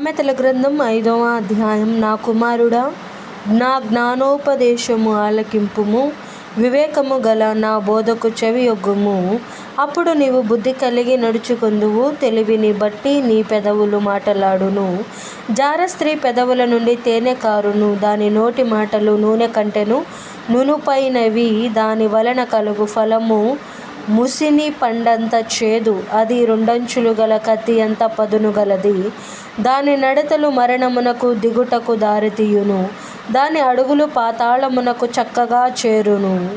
సామెతల గ్రంథం ఐదవ అధ్యాయం. నా కుమారుడా నా జ్ఞానోపదేశము ఆలకింపుము వివేకము గల నా బోధకు చెవియొగ్గుము. అప్పుడు నీవు బుద్ధి కలిగి నడుచుకుందువు తెలివిని బట్టి నీ పెదవులు మాటలాడును. జార స్త్రీ పెదవుల నుండి తేనె కారును దాని నోటి మాటలు నూనె కంటెను నునుపైనవి దాని వలన కలుగు ఫలము. ముసిని పండంత చేదు అది రెండంచులు గల కత్తి అంత పదును గలది. దాని నడతలు మరణమునకు దిగుటకు దారితీయును దాని అడుగులు పాతాళమునకు చక్కగా చేరును.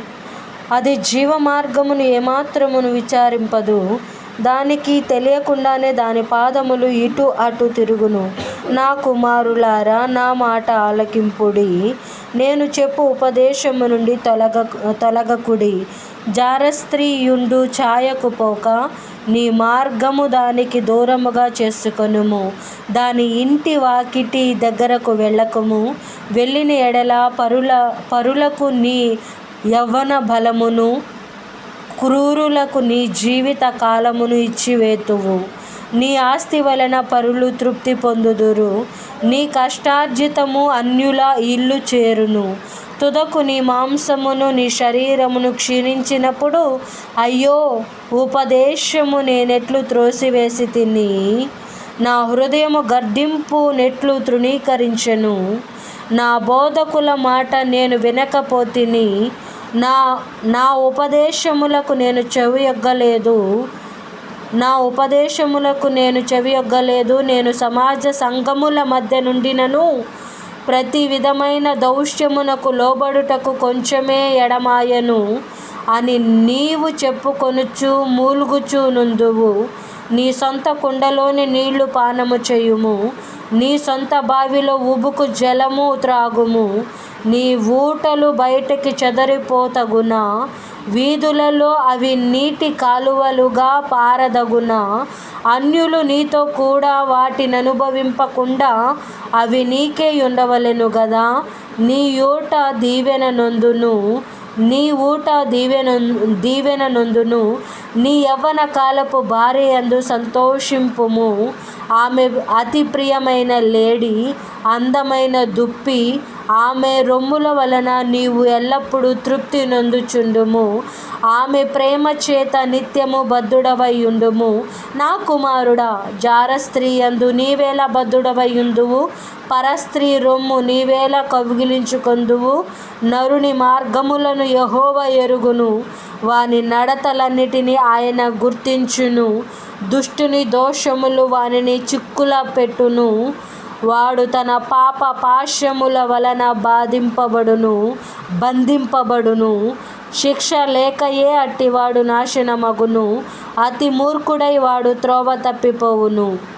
అది జీవ మార్గమును ఏమాత్రమును విచారింపదు. దానికి తెలియకుండానే దాని పాదములు ఇటు అటు తిరుగును. నా కుమారులారా నా మాట ఆలకింపుడి. నేను చెప్పు ఉపదేశము నుండి తొలగ తొలగకుడి. జారస్త్రీయుండు ఛాయకు పోక నీ మార్గము దానికి దూరముగా చేసుకొనుము. దాని ఇంటి వాకిటి దగ్గరకు వెళ్ళకము. వెళ్ళిన ఎడల పరుల పరులకు నీ యవ్వన బలమును క్రూరులకు నీ జీవిత కాలమును ఇచ్చివేతువు. నీ ఆస్తి వలన పరులు తృప్తి పొందుదురు. నీ కష్టార్జితము అన్యుల ఇల్లు చేరును. తుదకు నీ మాంసమును నీ శరీరమును క్షీణించినప్పుడు అయ్యో ఉపదేశము నేనెట్లు త్రోసివేసి తిని నా హృదయము గర్దింపు నెట్లు తృణీకరించెను. నా బోధకుల మాట నేను వినకపోతిని నా నా ఉపదేశములకు నేను చెవి ఎగ్గలేదు నా ఉపదేశములకు నేను చెవియొగ్గలేదు. నేను సమాజ సంఘముల మధ్య నుండినను. ప్రతి విధమైన దౌష్యమునకు లోబడుటకు కొంచెమే ఎడమాయను అని నీవు చెప్పుకొనుచు మూలుగుచు నుందువు నీ సొంత కుండలోని నీళ్ళు పానము చేయుము. నీ సొంత బావిలో ఉబుకు జలము త్రాగుము. నీ ఊటలు బయటికి చెదరిపోతగునా. వీధులలో అవి నీటి కాలువలుగా పారదగున. అన్యులు నీతో కూడా వాటిని అనుభవింపకుండా అవి నీకే ఉండవలెను గదా. నీ ఊట దీవెన నొందును. నీ ఊట దీవెన దీవెన నొందును. నీ యవ్వన కాలపు భార్య అందు సంతోషింపుము. ఆమె అతి ప్రియమైన లేడి అందమైన దుప్పి ఆమె రొమ్ముల వలన నీవు ఎల్లప్పుడూ తృప్తి నొందుచుండుము. ఆమె ప్రేమ చేత నిత్యము బద్ధుడవై ఉండుము నా కుమారుడా జార స్త్రీ యందు నీవేళ బద్ధుడవై ఉందువు పరస్త్రీ రొమ్ము నీవేళ కవిగిలించుకొందువు నరుని మార్గములను యహోవ ఎరుగును. వాని నడతలన్నిటినీ ఆయన గుర్తించును. దుష్టుని దోషములు వానిని చిక్కుల పెట్టును. వాడు తన పాప పాశ్యముల వలన బాధింపబడును బంధింపబడును. శిక్ష లేకయే అట్టివాడు నాశనమగును. అతి మూర్ఖుడై వాడు త్రోవ తప్పిపోవును.